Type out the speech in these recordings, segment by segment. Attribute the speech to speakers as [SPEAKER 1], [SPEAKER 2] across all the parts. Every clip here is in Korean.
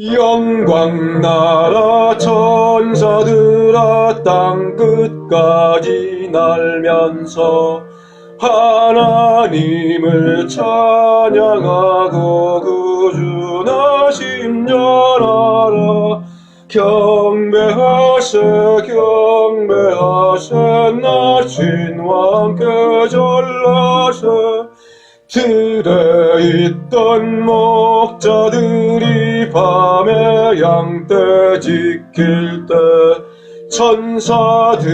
[SPEAKER 1] 영광 나라 천사들아 땅 끝까지 날면서 하나님을 찬양하고 구주나심 전하라 경배하세 경배하세. 나신 왕께 전라세. 들에 있던 목자들이 밤에 양떼 지킬 때 천사들이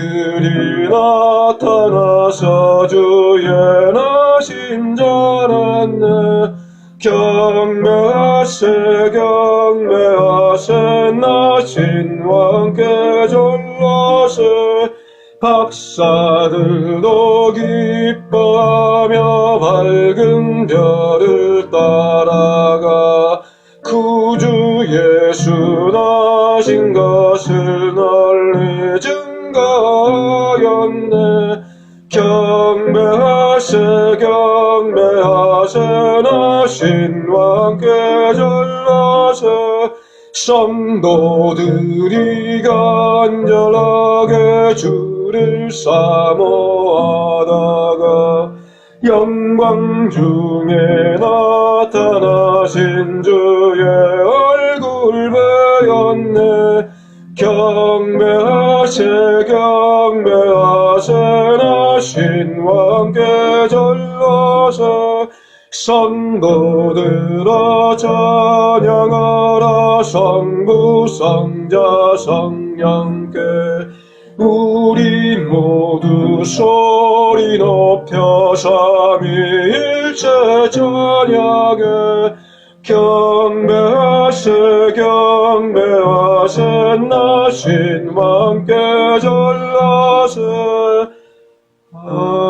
[SPEAKER 1] 나타나서 주의 나신 전했네 경배하세 경배하세 나신 왕께 전라세 박사들도 기뻐하며 밝은 별을 따라가 구주 예수 나신 것을 널리 증가하였네. 경배하세 경배하세 나신 왕께 전라세 성도들이 간절하게 주를 사모하다가 영광 중에 나타나신 주의 얼굴 배웠네. 경배하세 경배하세 나신 왕께 전라세 성도들아 찬양하라 성부 성자 성령께. 우리 모두 소리 높여 삼위일체 찬양해 경배하세 경배하세 나신 왕께 전라세. 아